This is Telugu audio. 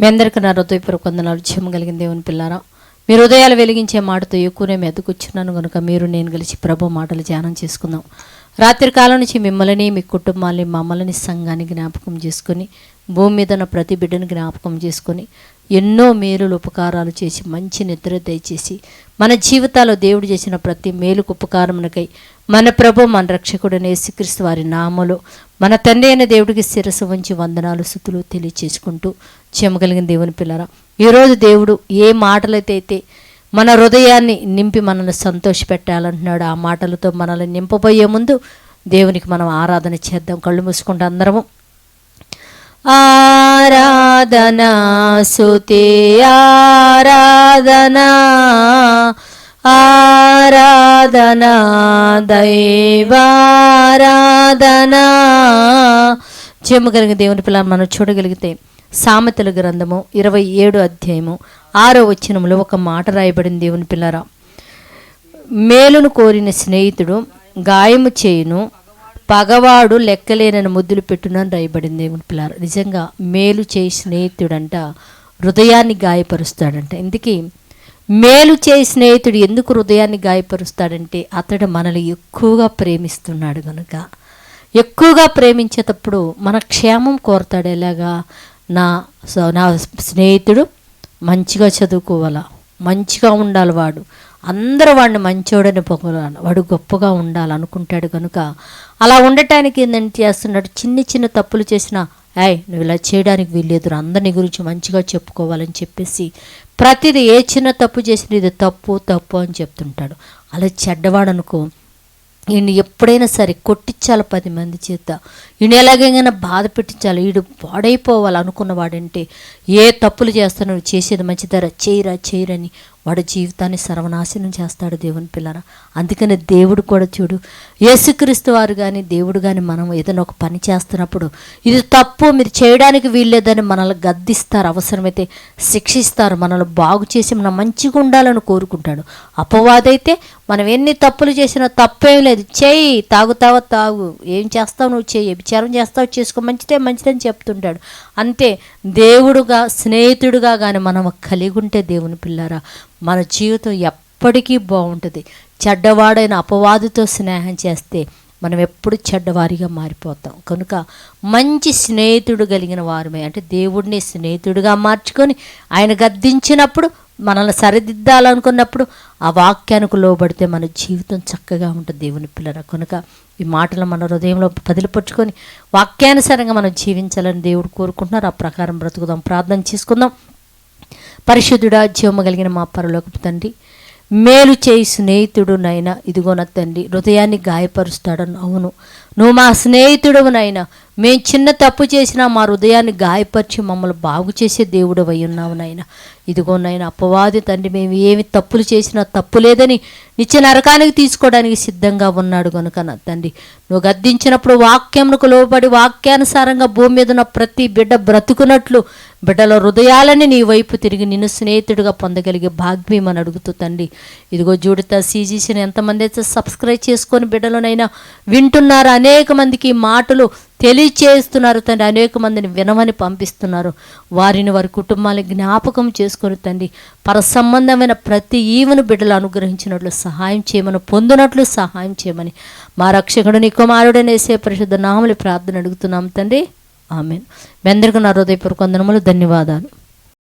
మీ అందరికీ నా హృదయపూర్వక వందనాలు. జయము కలిగిన దేవుని పిల్లారా మీరు హృదయాలు వెలిగించే మాటతో ఎక్కువనే మెదకొచ్చున్నాను కనుక మీరు నేను కలిసి ప్రభు మాటలు ధ్యానం చేసుకుందాం. రాత్రి కాలం నుంచి మిమ్మల్ని మీ కుటుంబాన్ని మమ్మల్ని సంఘాన్ని జ్ఞాపకం చేసుకొని భూమి మీద ఉన్న ప్రతి బిడ్డను జ్ఞాపకం చేసుకొని ఎన్నో మేలులు ఉపకారాలు చేసి మంచి నిద్ర దయచేసి మన జీవితాల్లో దేవుడు చేసిన ప్రతి మేలుకు ఉపకారమునకై మన ప్రభు మన రక్షకుడైన యేసుక్రీస్తు వారి నామలో మన తండ్రి అయిన దేవుడికి శిరస్సు వంచి వందనాలు శుతులు తెలియచేసుకుంటూ చెమగలిగిన దేవుని పిల్లరా ఈరోజు దేవుడు ఏ మాటలైతే అయితే మన హృదయాన్ని నింపి మనల్ని సంతోషపెట్టాలంటున్నాడు ఆ మాటలతో మనల్ని నింపబోయే ముందు దేవునికి మనం ఆరాధన చేద్దాం. కళ్ళు మూసుకుంటే అందరము ఆరాధనా సుతి ఆరాధనా ఆరాధనా దైవారాధనా. చెమ్మగలిగిన దేవుని పిల్ల మనం చూడగలిగితే సామెతల గ్రంథము ఇరవై ఏడు అధ్యాయము ఆరో వచనములో ఒక మాట రాయబడింది దేవుని పిల్లరా. మేలును కోరిన స్నేహితుడు గాయము చేయును పగవాడు లెక్కలేనని ముద్దులు పెట్టునని రాయబడింది దేవుని పిల్లారు. నిజంగా మేలు చేయి స్నేహితుడంట హృదయాన్ని గాయపరుస్తాడంట. ఇందుకే మేలు చేయి స్నేహితుడు ఎందుకు హృదయాన్ని గాయపరుస్తాడంటే అతడు మనల్ని ఎక్కువగా ప్రేమిస్తున్నాడు కనుక ఎక్కువగా ప్రేమించేటప్పుడు మన క్షేమం కోరతాడు ఎలాగా? నా నా స్నేహితుడు మంచిగా చదువుకోవాలా? మంచిగా ఉండాలి వాడు. అందరూ వాడిని మంచోడని పొగలాలి వాడు గొప్పగా ఉండాలనుకుంటాడు కనుక అలా ఉండటానికి ఏంటంటే చేస్తున్నాడు? చిన్న చిన్న తప్పులు చేసినా ఏయ్ నువ్వు ఇలా చేయడానికి వీల్లేదు అందరినీ గురించి మంచిగా చెప్పుకోవాలని చెప్పేసి ప్రతిదీ ఏ చిన్న తప్పు చేసినా ఇది తప్పు తప్పు అని చెప్తుంటాడు. అలా చెడ్డవాడనుకో ఈయన ఎప్పుడైనా సరే కొట్టించాలి పది మంది చేత. ఈయన ఎలాగైనా బాధ పెట్టించాలి. వీడు పాడైపోవాలి అనుకున్నవాడంటే ఏ తప్పులు చేస్తున్నాడు చేసేది మంచిదరా చేయరా చేయరని వాడి జీవితాన్ని సర్వనాశనం చేస్తాడు దేవుని పిల్లరా. అందుకని దేవుడు కూడా చూడు యేసుక్రీస్తు వారు కానీ దేవుడు కానీ మనం ఏదైనా ఒక పని చేస్తున్నప్పుడు ఇది తప్పు మీరు చేయడానికి వీల్లేదని మనల్ని గద్దిస్తారు అవసరమైతే శిక్షిస్తారు మనల్ని బాగు చేసి మనం మంచిగా ఉండాలని కోరుకుంటాడు. అపవాదైతే మనం ఎన్ని తప్పులు చేసినా తప్పేం లేదు. చేయి తాగుతావా తాగు. ఏం చేస్తావు నువ్వు చేయి విచారం చేస్తావు చేసుకో. మంచిదే మంచిదని చెప్తుంటాడు. అంతే దేవుడుగా స్నేహితుడుగా కానీ మనం కలిగి ఉంటే దేవుని పిల్లారా మన జీవితం ఎప్పటికీ బాగుంటుంది. చెడ్డవాడైన అపవాదితో స్నేహం చేస్తే మనం ఎప్పుడు చెడ్డవారిగా మారిపోతాం. కనుక మంచి స్నేహితుడు కలిగిన వారమే. అంటే దేవుడిని స్నేహితుడిగా మార్చుకొని ఆయన గద్దించినప్పుడు మనల్ని సరిదిద్దాలనుకున్నప్పుడు ఆ వాక్యానికి లోబడితే మన జీవితం చక్కగా ఉంటుంది దేవుని పిల్లల కనుక ఈ మాటలు మన హృదయంలో పదిలిపరుచుకొని వాక్యానుసారంగా మనం జీవించాలని దేవుడు కోరుకుంటున్నారు. ఆ ప్రకారం బ్రతుకుదాం ప్రార్థన చేసుకుందాం. పరిశుద్ధుడా జీవము కలిగిన మా పరలోకపు తండ్రి మేలు చేయి స్నేహితుడు నైనా ఇదిగో నా తండ్రి హృదయాన్ని గాయపరుస్తాడని అవును. నువ్వు మా స్నేహితుడు నైనా మేము చిన్న తప్పు చేసినా మా హృదయాన్ని గాయపరిచి మమ్మల్ని బాగు చేసే దేవుడు అయి ఉన్నావు నాయన ఇదిగో నాయన అపవాది తండ్రి మేము ఏమి తప్పులు చేసినా తప్పు లేదని నిత్య నరకానికి తీసుకోవడానికి సిద్ధంగా ఉన్నాడు కనుక నా తండ్రి. నువ్వు గద్దించినప్పుడు వాక్యమునకు లోబడి వాక్యానుసారంగా భూమి మీద ఉన్న ప్రతి బిడ్డ బ్రతుకున్నట్లు బిడ్డల హృదయాలని నీ వైపు తిరిగి నిన్ను స్నేహితుడిగా పొందగలిగే భాగ్యం అని అడుగుతూ తండ్రి. ఇదిగో జూడిత సీజీసీని ఎంతమంది అయితే సబ్స్క్రైబ్ చేసుకొని బిడ్డలోనైనా అనే అనేక మందికి మాటలు తెలియచేస్తున్నారు తండ్రి. అనేక మందిని వినమని పంపిస్తున్నారు. వారిని వారి కుటుంబాన్ని జ్ఞాపకం చేసుకుని తండ్రి పరసంబంధమైన ప్రతి ఈవెను బిడ్డలు అనుగ్రహించినట్లు సహాయం చేయమని పొందినట్లు సహాయం చేయమని మా రక్షకుడు నీ కుమారుడనేసే పరిశుద్ధ నామలి ప్రార్థన అడుగుతున్నాం తండ్రి. ఆమె మీ అందరికీ నా హృదయపూర్వక వందనములు ధన్యవాదాలు.